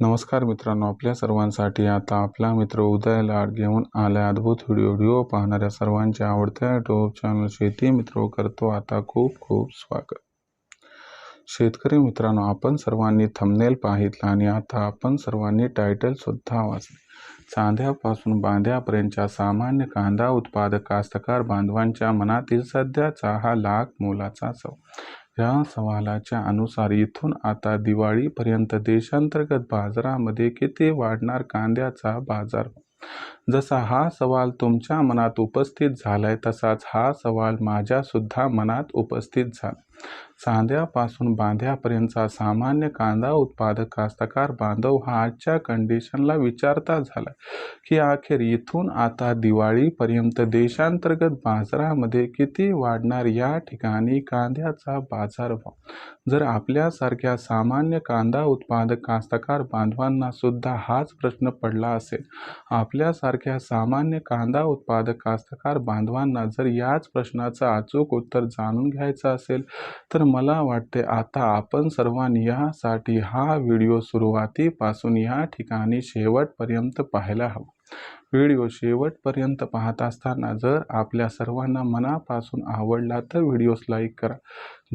नमस्कार मित्रांनो आपल्या सर्वांसाठी आता आपला मित्र उदय लाड घेऊन आला अद्भुत व्हिडिओ व्हिडिओ पाहणाऱ्या सर्वांच्या आवडत्या युट्यूब चॅनल शेती मित्र करतो आता खूप खूप स्वागत. शेतकरी मित्रांनो आपण सर्वांनी थंबनेल पाहितला आणि आता आपण सर्वांनी टायटल सुद्धा वाचले. चांद्यापासून बांध्यापर्यंतच्या सामान्य कांदा उत्पादक कास्तकार बांधवांच्या मनातील सध्याचा हा लाख मोलाचा सव या सवालाच्या अनुसार इथून आता दिवाळीपर्यंत देशांतर्गत बाजारामध्ये किती वाढणार कांद्याचा बाजार? जसा हा सवाल तुमच्या मनात उपस्थित झालाय तसाच हा सवाल माझ्यासुद्धा मनात उपस्थित झाला सांध्यापासून बांध्यापर्यंतचा सामान्य कांदा उत्पादक कास्तकार बांधव हा आजच्या कंडिशनला विचारता झाला की अखेर इथून आता दिवाळीपर्यंत देशांतर्गत बाजारामध्ये किती वाढणार या ठिकाणी कांद्याचा बाजारभाव? जर आपल्यासारख्या सामान्य कांदा उत्पादक कास्तकार बांधवांना सुद्धा हाच प्रश्न पडला असेल आपल्यासारख्या सामान्य कांदा उत्पादक कास्तकार बांधवांना जर याच प्रश्नाचं अचूक उत्तर जाणून घ्यायचं असेल तर मला वाटते आता आपण सर्वांनी यासाठी हा व्हिडिओ सुरुवातीपासून या ठिकाणी शेवटपर्यंत पाहायला हवा. व्हिडिओ शेवटपर्यंत पाहत असताना जर आपल्या सर्वांना मनापासून आवडला तर व्हिडिओस लाईक करा.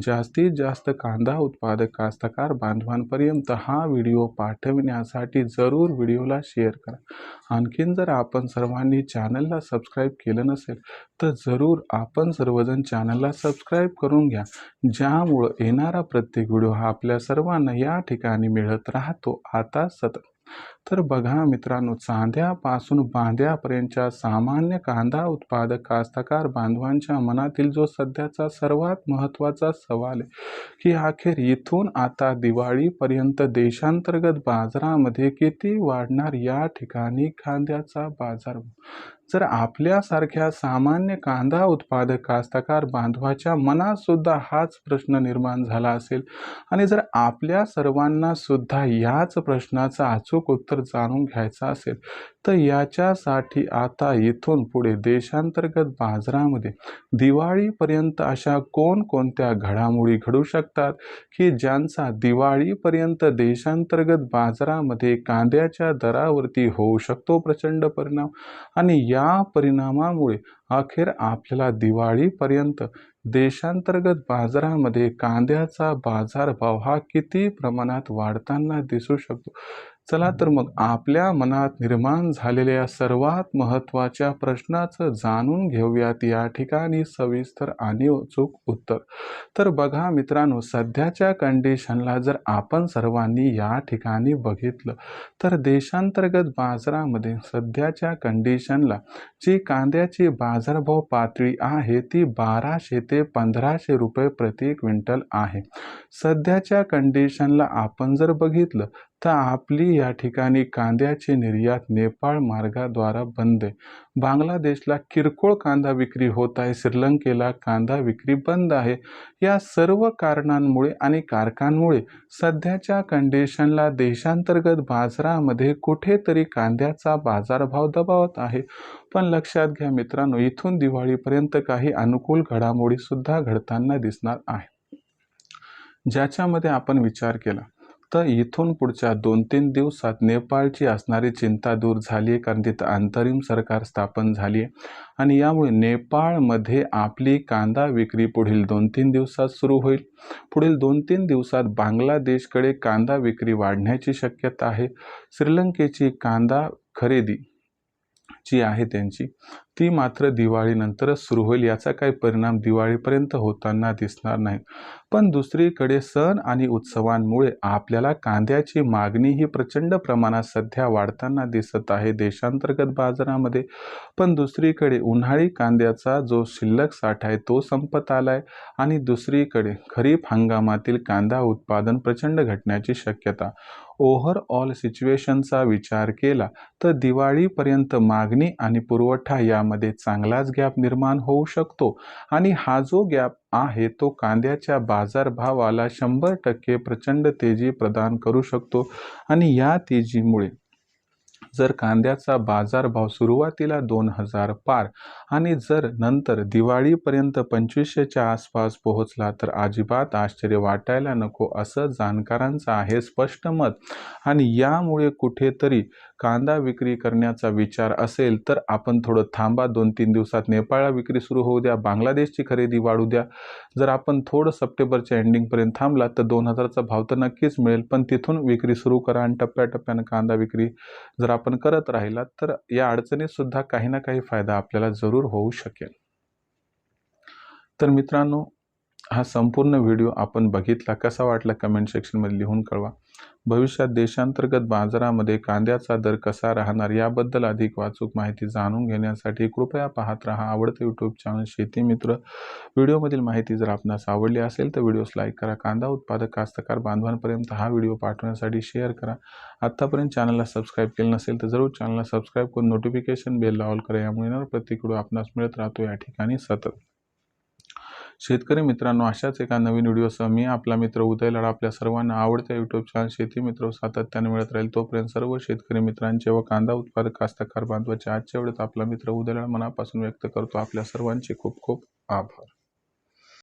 जास्तीत जास्त कांदा उत्पादक कास्तकार बांधवांपर्यंत हा व्हिडिओ पाठविण्यासाठी जरूर व्हिडिओला शेअर करा. आणखीन जर आपण सर्वांनी चॅनलला सबस्क्राईब केलं नसेल तर जरूर आपण सर्वजण चॅनलला सबस्क्राईब करून घ्या. ज्यामुळं येणारा प्रत्येक व्हिडिओ हा आपल्या सर्वांना या ठिकाणी मिळत राहतो. आता सतत तर बघा मित्रांनो चांद्यापासून बांध्यापर्यंतच्या सामान्य कांदा उत्पादक कास्तकार बांधवांच्या मनातील जो सध्याचा सर्वात महत्त्वाचा सवाल आहे की अखेर इथून आता दिवाळीपर्यंत देशांतर्गत बाजारामध्ये किती वाढणार या ठिकाणी कांद्याचा बाजार? जर आपल्यासारख्या सामान्य कांदा उत्पादक कास्तकार बांधवाच्या मनात सुद्धा हाच प्रश्न निर्माण झाला असेल आणि जर आपल्या सर्वांना सुद्धा याच प्रश्नाचं अचूक उत्तर जाणून घ्यायचं असेल तर याच्यासाठी आता इथून पुढे देशांतर्गत बाजारामध्ये दिवाळीपर्यंत अशा कोणकोणत्या घडामोडी घडू शकतात की ज्यांचा दिवाळीपर्यंत देशांतर्गत बाजारामध्ये कांद्याच्या दरावरती होऊ शकतो प्रचंड परिणाम? आणि या या परिणामामुळे अखेर आपल्याला दिवाळीपर्यंत देशांतर्गत बाजारामध्ये कांद्याचा बाजारभाव हा किती प्रमाणात वाढताना दिसू शकतो? चला तर मग आपल्या मनात निर्माण झालेल्या सर्वात महत्त्वाच्या प्रश्नाचं जाणून घेऊयात. या ठिकाणी सविस्तर आणि अचूक उत्तर. तर बघा मित्रांनो सध्याच्या कंडिशनला जर आपण सर्वांनी या ठिकाणी बघितलं तर देशांतर्गत बाजारामध्ये सध्याच्या कंडिशनला जी कांद्याची बाजारभाव पातळी आहे ती बाराशे ते पंधराशे रुपये प्रति क्विंटल आहे. सध्याच्या कंडिशनला आपण जर बघितलं तर आपली या ठिकाणी कांद्याची निर्यात नेपाळ मार्गाद्वारा बंद आहे. बांगलादेशला किरकोळ कांदा विक्री होत आहे. श्रीलंकेला कांदा विक्री बंद आहे. या सर्व कारणांमुळे आणि कारकांमुळे सध्याच्या कंडिशनला देशांतर्गत बाजारामध्ये कुठेतरी कांद्याचा बाजारभाव दबावत आहे. पण लक्षात घ्या मित्रांनो इथून दिवाळीपर्यंत काही अनुकूल घडामोडीसुद्धा घडताना दिसणार आहे. ज्याच्यामध्ये आपण विचार केला तर इथून पुढच्या दोन तीन दिवसात नेपाळची असणारी चिंता दूर झाली आहे कारण तिथं अंतरिम सरकार स्थापन झाली आहे आणि यामुळे नेपाळमध्ये आपली कांदा विक्री पुढील दोन तीन दिवसात सुरू होईल. पुढील दोन तीन दिवसात बांगलादेशकडे कांदा विक्री वाढण्याची शक्यता आहे. श्रीलंकेची कांदा खरेदी जी आहे त्यांची ती मात्र दिवाळीनंतरच सुरू होईल याचा काही परिणाम दिवाळीपर्यंत होताना दिसणार नाही. पण दुसरीकडे सण आणि उत्सवांमुळे आपल्याला कांद्याची मागणी ही प्रचंड प्रमाणात सध्या वाढताना दिसत आहे देशांतर्गत बाजारामध्ये. पण दुसरीकडे उन्हाळी कांद्याचा जो शिल्लक साठा आहे तो संपत आला आहे आणि दुसरीकडे खरीप हंगामातील कांदा उत्पादन प्रचंड घटण्याची शक्यता. ओव्हरऑल सिच्युएशनचा विचार केला तर दिवाळीपर्यंत मागणी आणि पुरवठा या यामध्ये चांगलाच गॅप निर्माण होऊ शकतो. आणि हा जो गॅप आहे तो कांद्याच्या बाजारभावाला शंभर टक्के प्रचंड तेजी प्रदान करू शकतो. आणि या तेजीमुळे जर कांद्याचा बाजारभाव सुरुवातीला दोन हजार पार आणि जर नंतर दिवाळीपर्यंत पंचवीसशेच्या आसपास पोहोचला तर अजिबात आश्चर्य वाटायला नको असं जाणकारांचं आहे स्पष्ट मत. आणि यामुळे कुठेतरी कांदा विक्री करण्याचा विचार असेल तर आपण थोडं थांबा. दोन तीन दिवसात नेपाळला विक्री सुरू होऊ द्या बांगलादेशची खरेदी वाढू द्या. जर आपण थोडं सप्टेंबरच्या एंडिंगपर्यंत थांबला तर दोन हजारचा भाव तर नक्कीच मिळेल. पण तिथून विक्री सुरू करा आणि टप्प्याटप्प्यानं कांदा विक्री जर आपण करत राहिलात तर या अडचणीतसुद्धा काही ना काही फायदा आपल्याला जरूर होऊ शकेल. तर मित्रांनो हा संपूर्ण व्हिडिओ आपण बघितला. कसा वाटला कमेंट सेक्शनमध्ये लिहून कळवा. भविष्यात देशांतर्गत बाजारामध्ये कांद्याचा दर कसा राहणार याबद्दल अधिक वाचूक माहिती जाणून घेण्यासाठी कृपया पाहत राहा आवडतं यूट्यूब चॅनल शेती मित्र. व्हिडिओमधील माहिती जर आपणास आवडली असेल तर व्हिडिओस लाईक करा कांदा उत्पादक कास्तकार बांधवांपर्यंत हा व्हिडिओ पाठवण्यासाठी शेअर करा. आत्तापर्यंत चॅनलला सबस्क्राईब केलं नसेल तर जरूर चॅनलला सबस्क्राईब करून नोटिफिकेशन बेल ऑल करा यामुळे येणार प्रत्येक व्हिडिओ आपणास मिळत राहतो. या ठिकाणी सतत शेतकरी मित्रांनो अशाच एका नवीन व्हिडिओसह मी आपला मित्र उदय लढा आपल्या सर्वांना आवडत्या युट्यूब चॅनल शेती मित्र सातत्याने मिळत राहील. तोपर्यंत सर्व शेतकरी मित्रांचे व कांदा उत्पादक कास्तकार बांधवाचे आजच्या वेळेत आपला मित्र उदय लढा मनापासून व्यक्त करतो. आपल्या सर्वांचे खूप खूप आभार.